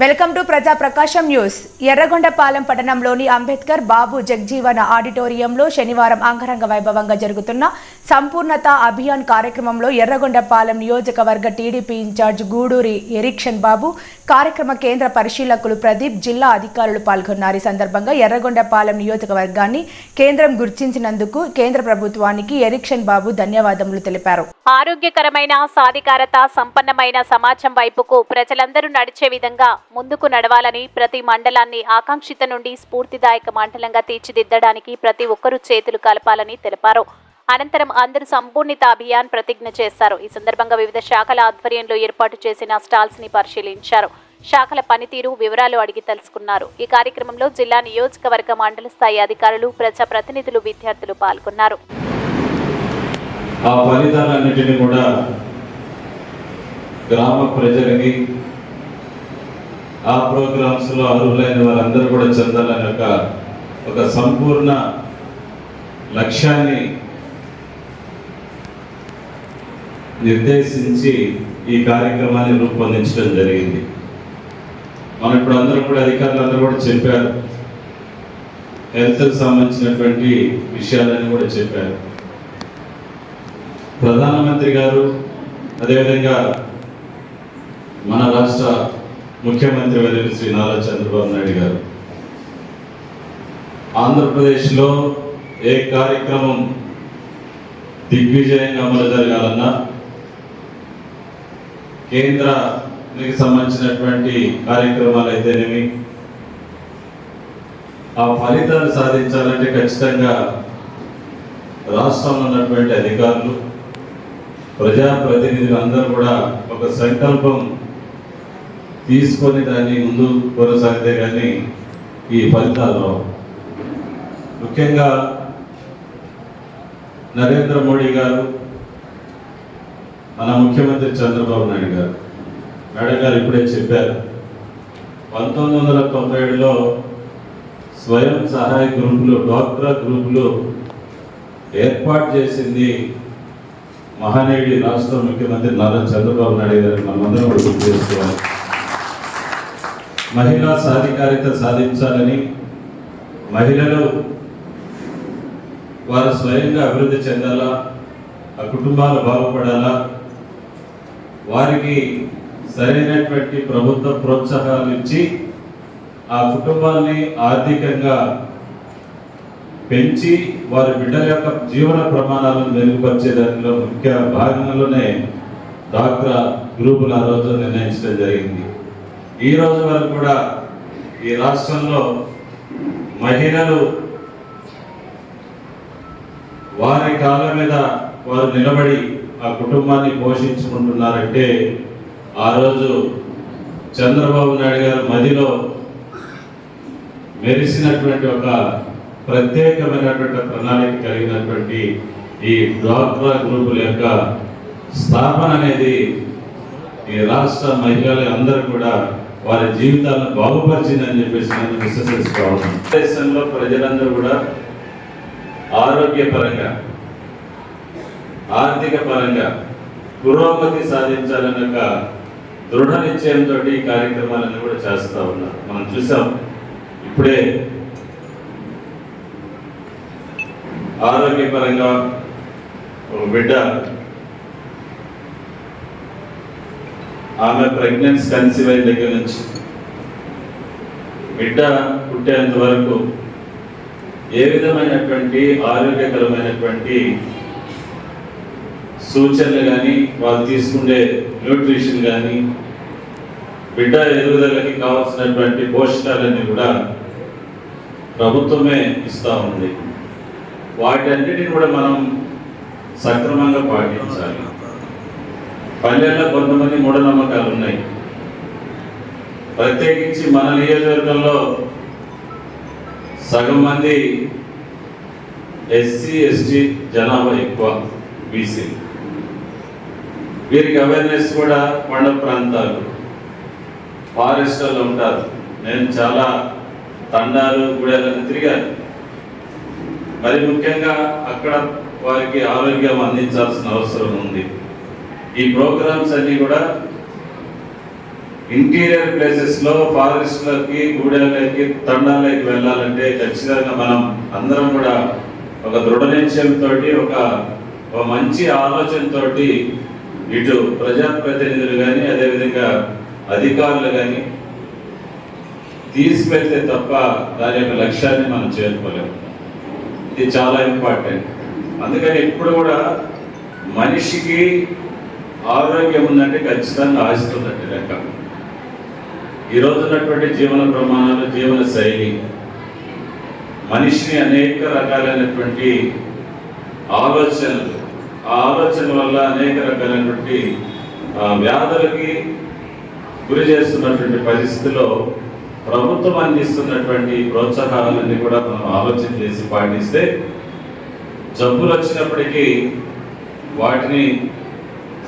Welcome to ప్రజా ప్రకాశం news. Yerragondapalem పట్టణంలోని అంబేద్కర్ బాబు జగ్జీవన ఆడిటోరియంలో శనివారం అంగరంగ వైభవంగా జరుగుతున్న సంపూర్ణత అభియాన్ కార్యక్రమంలో ఎర్రగొండపాలెం నియోజకవర్గ TDP in charge Guduri Erixion Babu కార్యక్రమ కేంద్ర పరిశీలకులు ప్రదీప్ జిల్లా అధికారులు పాల్గొన్నారు. ఈ సందర్భంగా ఎర్రగొండపాలెం నియోజకవర్గాన్ని కేంద్రం గుర్తించినందుకు కేంద్ర ప్రభుత్వానికి ఎరిక్షన్ బాబు ధన్యవాదములు తెలిపారు. ఆరోగ్యకరమైన సాధికారత సంపన్నమైన సమాజం వైపుకు ప్రజలందరూ నడిచే విధంగా ముందుకు నడవాలని ప్రతి మండలాన్ని ఆకాంక్షిత నుండి స్ఫూర్తిదాయక మండలంగా తీర్చిదిద్దడానికి ప్రతి ఒక్కరూ చేతులు కలపాలని తెలిపారు. అనంతరం అందరూ సంపూర్ణిత అభియాన్ ప్రతిజ్ఞ చేశారు. ఈ సందర్భంగా వివిధ శాఖల ఆధ్వర్యంలో ఏర్పాటు చేసిన స్టాల్స్ని పరిశీలించారు. శాఖల పనితీరు వివరాలు అడిగి తెలుసుకున్నారు. ఈ కార్యక్రమంలో జిల్లా నియోజకవర్గ మండల స్థాయి అధికారులు ప్రజా ప్రతినిధులు విద్యార్థులు పాల్గొన్నారు. ఆ ఫలితాలన్నిటినీ కూడా గ్రామ ప్రజలకి ఆ ప్రోగ్రామ్స్లో అర్హులైన వారందరూ కూడా చెందాలని ఒక ఒక సంపూర్ణ లక్ష్యాన్ని నిర్దేశించి ఈ కార్యక్రమాన్ని రూపొందించడం జరిగింది. మనం ఇప్పుడు అందరూ కూడా అధికారులు అందరూ కూడా చెప్పారు. హెల్త్ సంబంధించినటువంటి విషయాలన్నీ కూడా చెప్పారు. ప్రధానమంత్రి గారు అదేవిధంగా మన రాష్ట్ర ముఖ్యమంత్రి వర్యులు శ్రీ నారా చంద్రబాబు నాయుడు గారు. ఆంధ్రప్రదేశ్లో ఏ కార్యక్రమం దిగ్విజయంగా అమలు జరగాలన్నా కేంద్రానికి సంబంధించినటువంటి కార్యక్రమాలు అయితేనేమి ఆ ఫలితాలు సాధించాలంటే ఖచ్చితంగా రాష్ట్రంలో ఉన్నటువంటి అధికారులు ప్రజాప్రతినిధులు అందరూ కూడా ఒక సంకల్పం తీసుకొని దాన్ని ముందు కొనసాగితే కానీ ఈ ఫలితాలు రావు ముఖ్యంగా నరేంద్ర మోడీ గారు మన ముఖ్యమంత్రి చంద్రబాబు నాయుడు గారు మేడం గారు ఇప్పుడే చెప్పారు పంతొమ్మిది వందల తొంభై ఏడులో స్వయం సహాయ గ్రూపులు డాక్టరా గ్రూపులు ఏర్పాటు చేసింది మహానేడి రాష్ట్ర ముఖ్యమంత్రి నారా చంద్రబాబు నాయుడు గారు. మనమందరం గుర్తు చేసుకోవాలి. మహిళా సాధికారిత సాధించాలని మహిళలు వారు స్వయంగా అభివృద్ధి చెందాలా ఆ కుటుంబాలు బాగుపడాలా వారికి సరైనటువంటి ప్రభుత్వ ప్రోత్సాహాలు ఇచ్చి ఆ కుటుంబాన్ని ఆర్థికంగా పెంచి వారి బిడ్డల యొక్క జీవన ప్రమాణాలను మెరుగుపరిచే దానిలో ముఖ్య భాగంలోనే డాక్టర్ గ్రూపులు ఆ రోజు నిర్ణయించడం జరిగింది. ఈ రోజు వరకు కూడా ఈ రాష్ట్రంలో మహిళలు వారి కాళ్ళ మీద వారు నిలబడి ఆ కుటుంబాన్ని పోషించుకుంటున్నారంటే ఆ రోజు చంద్రబాబు నాయుడు గారు మదిలో మెరిసినటువంటి ఒక ప్రత్యేకమైనటువంటి ప్రణాళిక కలిగినటువంటి ఈ డ్వాక్రా గ్రూపుల యొక్క స్థాపన అనేది ఈ రాష్ట్ర మహిళలు అందరూ కూడా వారి జీవితాలను బాగుపరిచిందని చెప్పేసి నేను విశ్వసిస్తాను దేశంలో ప్రజలందరూ కూడా ఆరోగ్యపరంగా ఆర్థిక పరంగా పురోగతి సాధించాలన్న ఒక దృఢ నిశ్చయంతో ఈ కార్యక్రమాలన్నీ కూడా చేస్తూ ఉన్నారు. మనం చూసాం ఇప్పుడే ఆరోగ్యపరంగా ఒక బిడ్డ ఆమె ప్రెగ్నెన్సీ కన్సీవ్ అయిన దగ్గర నుంచి. బిడ్డ పుట్టేంత వరకు ఏ విధమైనటువంటి ఆరోగ్యకరమైనటువంటి సూచనలు కానీ వాళ్ళు తీసుకునే న్యూట్రిషన్ కానీ బిడ్డ ఎదుగుదలకి కావాల్సినటువంటి పోషకాలన్నీ కూడా ప్రభుత్వమే ఇస్తూ ఉంది. వాటన్నిటిని కూడా మనం సక్రమంగా పాటించాలి. పల్లెల్లో కొంతమంది మూఢనమ్మకాలు ఉన్నాయి. ప్రత్యేకించి మన నియోజకవర్గంలో సగం మంది ఎస్సీ ఎస్టీ జనాభా ఎక్కువ బీసీ. వీరికి అవేర్నెస్ కూడా కొండ ప్రాంతాలు ఫారెస్టర్లు ఉంటారు. నేను చాలా తండాలు గుడెలను తిరిగాను. మరి ముఖ్యంగా అక్కడ వారికి ఆరోగ్యం అందించాల్సిన అవసరం ఉంది. ఈ ప్రోగ్రామ్స్ అన్నీ కూడా ఇంటీరియర్ ప్లేసెస్లో ఫారెస్ట్ లకి గూడెలకి తండాలకి వెళ్ళాలంటే ఖచ్చితంగా మనం అందరం కూడా ఒక దృఢ నిశ్చయంతో ఒక ఒక మంచి ఆలోచనతో ఇటు ప్రజాప్రతినిధులు కానీ అదేవిధంగా అధికారులు కానీ తీసుకెళ్తే తప్ప దాని యొక్క లక్ష్యాన్ని మనం చేరుకోలేము. ఇది చాలా ఇంపార్టెంట్. అందుకని ఇప్పుడు కూడా మనిషికి ఆరోగ్యం ఉందంటే ఖచ్చితంగా ఆశిస్తున్నట్టు లెక్క. ఈ ఉన్నటువంటి జీవన ప్రమాణాలు జీవన శైలి మనిషిని అనేక రకాలైనటువంటి ఆలోచనలు ఆ ఆలోచన వల్ల అనేక రకాలైనటువంటి వ్యాధులకి గురి చేస్తున్నటువంటి పరిస్థితిలో ప్రభుత్వం అందిస్తున్నటువంటి ప్రోత్సాహాలన్నీ కూడా మనం ఆలోచన చేసి పాటిస్తే జబ్బులు వచ్చినప్పటికీ వాటిని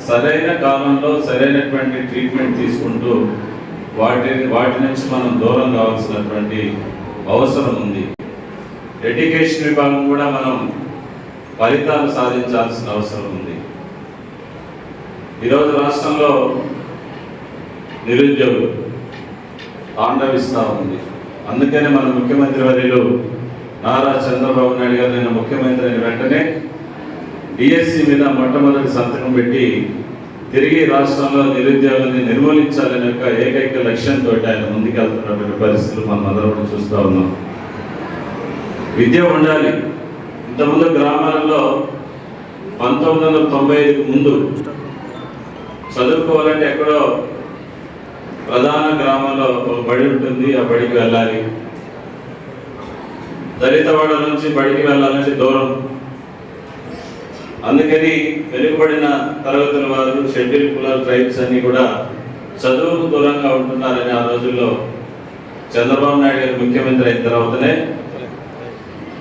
సరైన కాలంలో సరైనటువంటి ట్రీట్మెంట్ తీసుకుంటూ వాటి వాటి నుంచి మనం దూరం కావాల్సినటువంటి అవసరం ఉంది. ఎడ్యుకేషన్ విభాగం కూడా మనం ఫలితాలు సాధించాల్సిన అవసరం ఉంది. ఈరోజు రాష్ట్రంలో నిరుద్యోగులు తాండవిస్తూ ఉంది. అందుకనే మన ముఖ్యమంత్రి వర్యులు నారా చంద్రబాబు నాయుడు గారు నేను ముఖ్యమంత్రి అయిన వెంటనే డిఎస్సి మీద మొట్టమొదటి సంతకం పెట్టి తిరిగి రాష్ట్రంలో నిరుద్యోగాన్ని నిర్మూలించాలనే యొక్క ఏకైక లక్ష్యంతో ఆయన ముందుకెళ్తున్నటువంటి పరిస్థితులు మనం అందరం కూడా చూస్తూ ఉన్నాం. విద్య ఉండాలి. ఇంతకుముందు గ్రామాలలో పంతొమ్మిది వందల తొంభై ఐదుకు ముందు చదువుకోవాలంటే ఎక్కడో ప్రధాన గ్రామంలో ఒక బడి ఉంటుంది. ఆ బడికి వెళ్ళాలి. దళితవాడ నుంచి బడికి వెళ్ళాలంటే దూరం. అందుకని వెనుకబడిన తరగతుల వారు షెడ్యూల్ కులాల ట్రైబ్స్ అన్ని కూడా చదువుకు దూరంగా ఉంటున్నారని ఆ రోజుల్లో చంద్రబాబు నాయుడు గారు ముఖ్యమంత్రి అయిన తర్వాతనే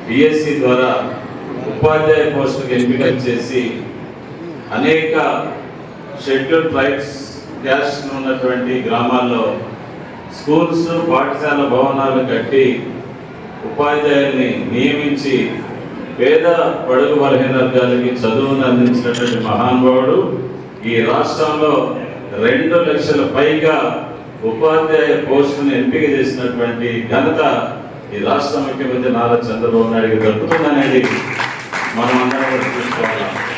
బిఎస్సి ద్వారా ఉపాధ్యాయ పోస్టులకు ఎంపిక చేసి అనేక షెడ్యూల్ ట్రైబ్స్ క్యాష్ ఉన్నటువంటి గ్రామాల్లో స్కూల్స్ పాఠశాల భవనాలు కట్టి ఉపాధ్యాయుల్ని నియమించి పేద పడుగు బలహీన వర్గాలకి చదువును అందించినటువంటి మహానుభావుడు ఈ రాష్ట్రంలో రెండు లక్షల పైగా ఉపాధ్యాయ పోస్టును ఎంపిక చేసినటువంటి ఘనత ఈ రాష్ట్ర ముఖ్యమంత్రి నారా చంద్రబాబు నాయుడు దక్కుతుందనేది మనం అందరం చూసుకోవాలి.